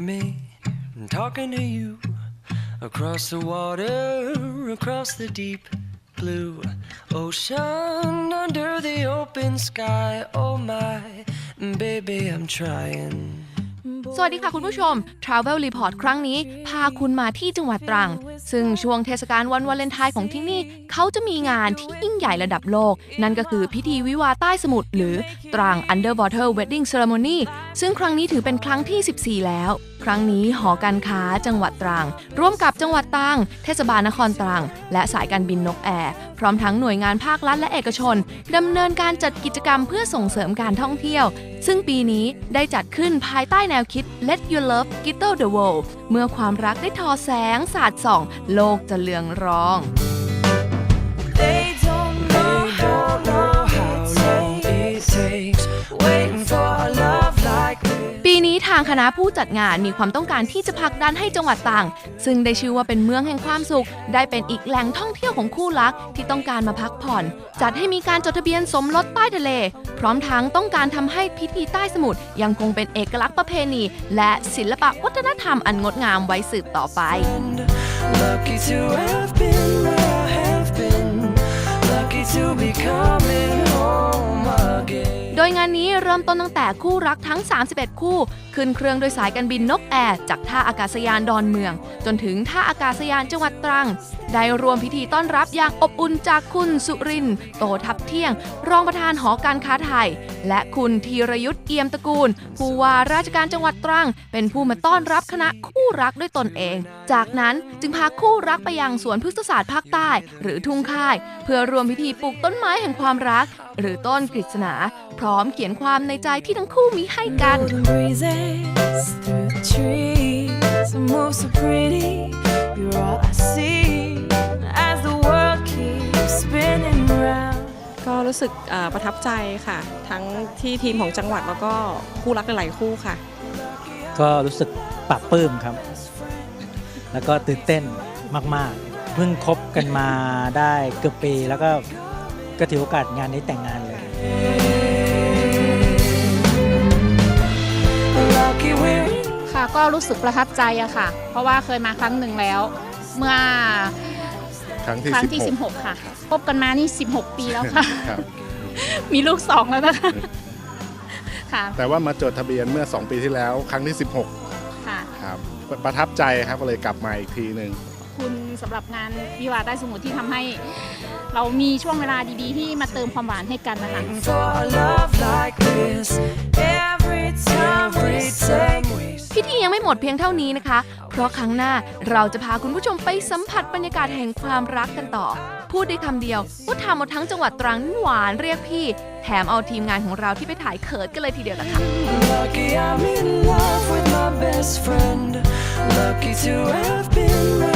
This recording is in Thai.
me I'm talking to you across the water, across the deep blue ocean, under the open sky. Oh my, baby, I'm trying. สวัสดีค่ะคุณผู้ชม Travel Report ครั้งนี้ พาคุณมาที่จังหวัดตรัง ซึ่งช่วงเทศกาลวันวาเลนไทน์ของที่นี่ เขาจะมีงานที่ยิ่งใหญ่ระดับโลก นั่นก็คือพิธีวิวาใต้สมุทรหรือตรัง Underwater Wedding Ceremony ซึ่งครั้งนี้ถือเป็นครั้งที่ 14 แล้ว ครั้งนี้หอการค้าจังหวัดตรัง ร่วมกับจังหวัดตรัง เทศบาลนครตรัง และสายการบินนกแอร์พร้อมทั้งหน่วยงานภาครัฐและเอกชนดำเนินการจัดกิจกรรมเพื่อส่งเสริมการท่องเที่ยว ซึ่งปีนี้ได้จัดขึ้นภายใต้แนวคิด Let Your Love Glitter the World เมื่อความรักได้ทอแสงสาดส่อง โลกจะเลืองรอง They don't know how long it takes waiting for love างคณะผู้จัดงานมีความต้องการที่จะผลักดันให้จังหวัดตรังซึ่งได้ชื่อว่าเป็นเมืองแห่งความสุข ได้เป็นอีกแหล่งท่องเที่ยวของคู่รักที่ต้องการมาพักผ่อน จัดให้มีการจดทะเบียนสมรสใต้ทะเล พร้อมทั้งต้องการทำให้พิธีใต้สมุทรยังคงเป็นเอกลักษณ์ประเพณี และศิลปะวัฒนธรรมอันงดงามไว้สืบต่อไป Lucky to have been where I have been. Lucky to be coming home ยงานนี้เริ่มต้นตั้งแต่คู่รักทั้ง 31 คู่ ขึ้นเครื่องโดยสายการบินนกแอร์จากท่าอากาศยานดอนเมือง จนถึงท่าอากาศยานจังหวัดตรัง ได้รวมพิธีต้อนรับอย่างอบอุ่นจากคุณสุรินโตทับเที่ยง รองประธานหอการค้าไทย และคุณธีรยุทธ์เอี่ยมตระกูล ผู้ว่าราชการจังหวัดตรัง เป็นผู้มาต้อนรับคณะคู่รักด้วยตนเอง จากนั้นจึงพาคู่รักไปยังสวนพฤกษศาสตร์ภาคใต้ หรือทุ่งค่าย เพื่อรวมพิธีปลูกต้นไม้แห่งความรักหรือต้นกฤษณา พร้อมเขียนความในใจที่ทั้งคู่มีให้กัน Golden breezes through the trees move so pretty. You're all I see as the world keeps spinning round. ก็รู้สึกเอ่อประทับใจค่ะ ทั้งที่ทีมของจังหวัดแล้วก็คู่รักหลายๆคู่ค่ะ ก็รู้สึกปรับปลื้มครับ แล้วก็ตื่นเต้นมาก ๆ เพิ่งคบกันมาได้เกือบปีแล้วก็ ก็ถือโอกาสงานนี้แต่งงานเลย Lucky we're ค่ะก็รู้สึกประทับใจอะค่ะ เพราะว่าเคยมาครั้งหนึ่งแล้ว เมื่อครั้งที่ครั้งที่ 16 16 ค่ะพบกันมานี่ 16 ปีแล้วค่ะ ครับ มีลูกสองแล้วนะคะค่ะแต่ว่ามาจดทะเบียนเมื่อ 2 ปีที่แล้ว ครั้งที่ค่ะ16ครับ ประทับใจครับก็เลยกลับมาอีกทีหนึ่ง คุณสำหรับงานวิวาห์ใต้สมุทรที่ทำให้ เรามีช่วงเวลาดีๆ ที่มาเติมความหวานให้กันนะคะ for a love like this. Every time we time we พิธียังไม่หมดเพียงเท่านี้นะคะ เพราะครั้งหน้าเราจะพาคุณผู้ชมไปสัมผัสบรรยากาศแห่งความรักกันต่อ พูดได้คำเดียวว่าทำเอาทั้งจังหวัดตรังนั้นหวานเรียกพี่ แถมเอาทีมงานของเราที่ไปถ่ายเขินกันเลยทีเดียวนะคะ Lucky I'm in love with my best friend. Lucky to have been